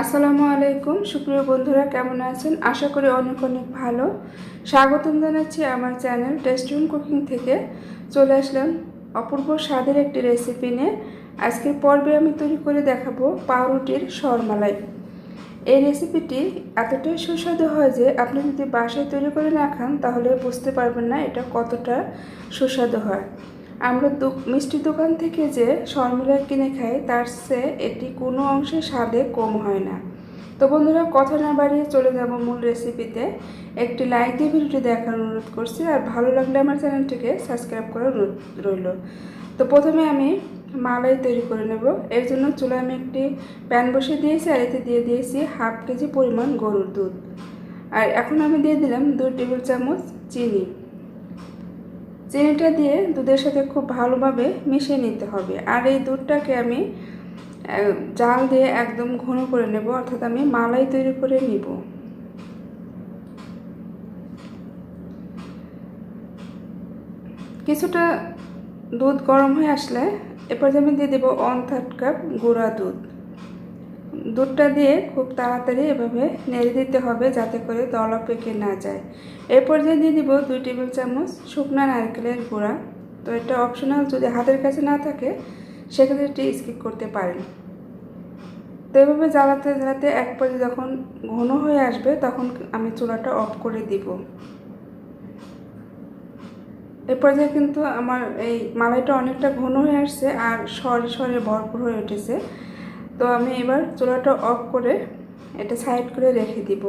আসসালামু আলাইকুম। সুপ্রিয় বন্ধুরা, কেমন আছেন? আশা করি অনেক অনেক ভালো। স্বাগতম জানাচ্ছি আমার চ্যানেল টেস্টরুম কুকিং থেকে। চলে আসলাম অপূর্ব স্বাদের একটি রেসিপি নিয়ে। আজকের পর্বে আমি তৈরি করে দেখাবো পাউরুটির সরমালাই এই রেসিপিটি এতটাই সুস্বাদু হয় যে আপনি যদি বাসায় তৈরি করে না খান, তাহলে বুঝতে পারবেন না এটা কতটা সুস্বাদু হয়। আমরা দো- মিষ্টি দোকান থেকে যে শর্মিলা কিনে খাই, তার চেয়ে এটি কোনো অংশে স্বাদে কম হয় না। তো বন্ধুরা, কথা না বাড়িয়ে চলে যাব মূল রেসিপিতে একটি লাইক দিয়ে ভিডিওটি দেখার অনুরোধ করছি, আর ভালো লাগলে আমার চ্যানেলটিকে সাবস্ক্রাইব করার অনুরোধ রইল। তো প্রথমে আমি মালাই তৈরি করে নেব। এর জন্য চুলে আমি একটি প্যান বসে দিয়েছি, আর এতে দিয়ে দিয়েছি হাফ কেজি পরিমাণ গরুর দুধ। আর এখন আমি দিয়ে দিলাম দুই টেবিল চামচ চিনি। চিনিটা দিয়ে দুধের সাথে খুব ভালোভাবে মিশিয়ে নিতে হবে। আর এই দুধটাকে আমি জাল দিয়ে একদম ঘন করে নেব, অর্থাৎ আমি মালাই তৈরি করে নিব। কিছুটা দুধ গরম হয়ে আসলে এরপর আমি দিয়ে দেবো ওয়ান থার্ড কাপ গুঁড়া দুধ। দুধটা দিয়ে খুব তাড়াতাড়ি এভাবে নেড়ে দিতে হবে যাতে করে দলা পেকে না যায়। এরপর যে দিয়ে দিব দুই টেবিল চামচ শুকনো নারকেলের গুঁড়া। তো এটা অপশনাল যদি হাতের কাছে না থাকে, সেক্ষেত্রে এটি স্কিপ করতে পারেন। তো এভাবে জ্বালাতে জ্বালাতে এক পর্যায়ে যখন ঘন হয়ে আসবে, তখন আমি চুলাটা অফ করে দিব। এ পর্যায়ে কিন্তু আমার এই মালাইটা অনেকটা ঘন হয়ে আসছে আর সরে সরে ভরপুর হয়ে উঠেছে। তো আমি এবার চুলাটা অফ করে এটা সাইড করে রেখে দিব।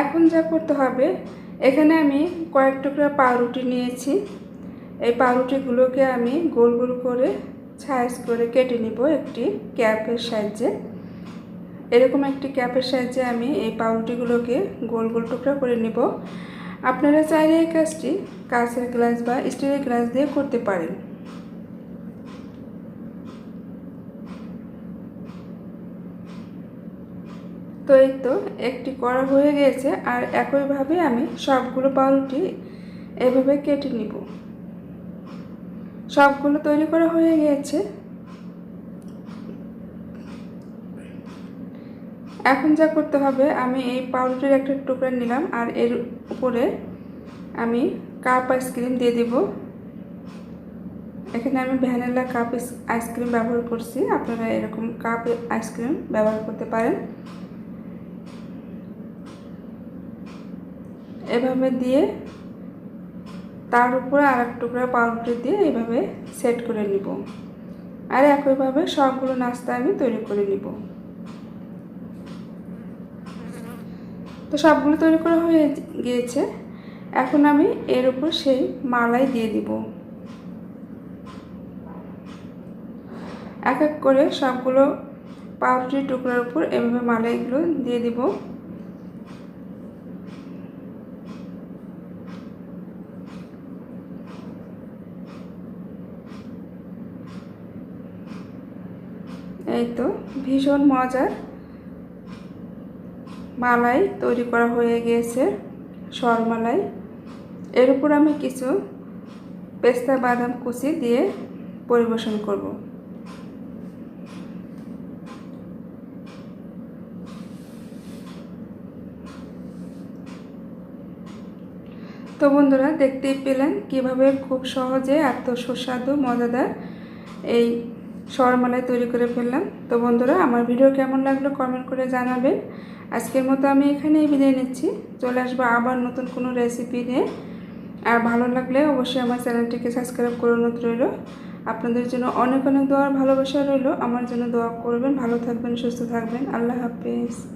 এখন যা করতে হবে, এখানে আমি কয়েক টুকরা পাউরুটি নিয়েছি। এই পাউরুটিগুলোকে আমি গোল গোল করে সাইজ করে কেটে নিব একটি ক্যাপের সাহায্যে। এরকম একটি ক্যাপের সাহায্যে আমি এই পাউরুটিগুলোকে গোল গোল টুকরা করে নিব। আপনারা চাইলে এই কাজটি কাঁচের গ্লাস বা স্টিলের গ্লাস দিয়ে করতে পারেন। তো এই তো, একটি করা হয়ে গিয়েছে আর একইভাবে আমি সবগুলো পাউরুটি এভাবে কেটে নিব। সবগুলো তৈরি করা হয়ে গিয়েছে এখন যা করতে হবে, আমি এই পাউরুটির একটা টুকরা নিলাম আর এর উপরে আমি কাপ আইসক্রিম দিয়ে দিব। এখানে আমি ভ্যানিলা কাপ আইসক্রিম ব্যবহার করছি, আপনারা এরকম কাপ আইসক্রিম ব্যবহার করতে পারেন। এভাবে দিয়ে তার উপরে আর এক টুকরা পাউরুটি দিয়ে এভাবে সেট করে নিব। আর একইভাবে সবগুলো নাস্তা আমি তৈরি করে নিব। তো সবগুলো তৈরি করা হয়ে গিয়েছে। এখন আমি এর উপর সেই মালাই দিয়ে দিব। এক এক করে সবগুলো পাউরুটির টুকরার উপর এভাবে মালাইগুলো দিয়ে দিব। এই তো ভীষণ মজার মালাই তৈরি করা হয়ে গিয়েছে সরমালাই এর উপর আমি কিছু পেস্তা বাদাম কুচি দিয়ে পরিবেশন করব। তো বন্ধুরা, দেখতেই পেলেন কীভাবে খুব সহজে এত সুস্বাদু, মজাদার এই সরমালাই তৈরি করে ফেললাম। তো বন্ধুরা, আমার ভিডিও কেমন লাগল কমেন্ট করে জানাবেন আজকের মতো আমি এখানেই বিদায় নিচ্ছি। চলে আসব আবার নতুন কোনো রেসিপি নিয়ে। আর ভালো লাগলে অবশ্যই আমার চ্যানেলটিকে সাবস্ক্রাইব করে অনুরোধ রইল। আপনাদের জন্য অনেক অনেক দোয়ার ভালোবাসা রইল। আমার জন্য দোয়া করবেন, ভালো থাকবেন, সুস্থ থাকবেন। আল্লাহ হাফেজ।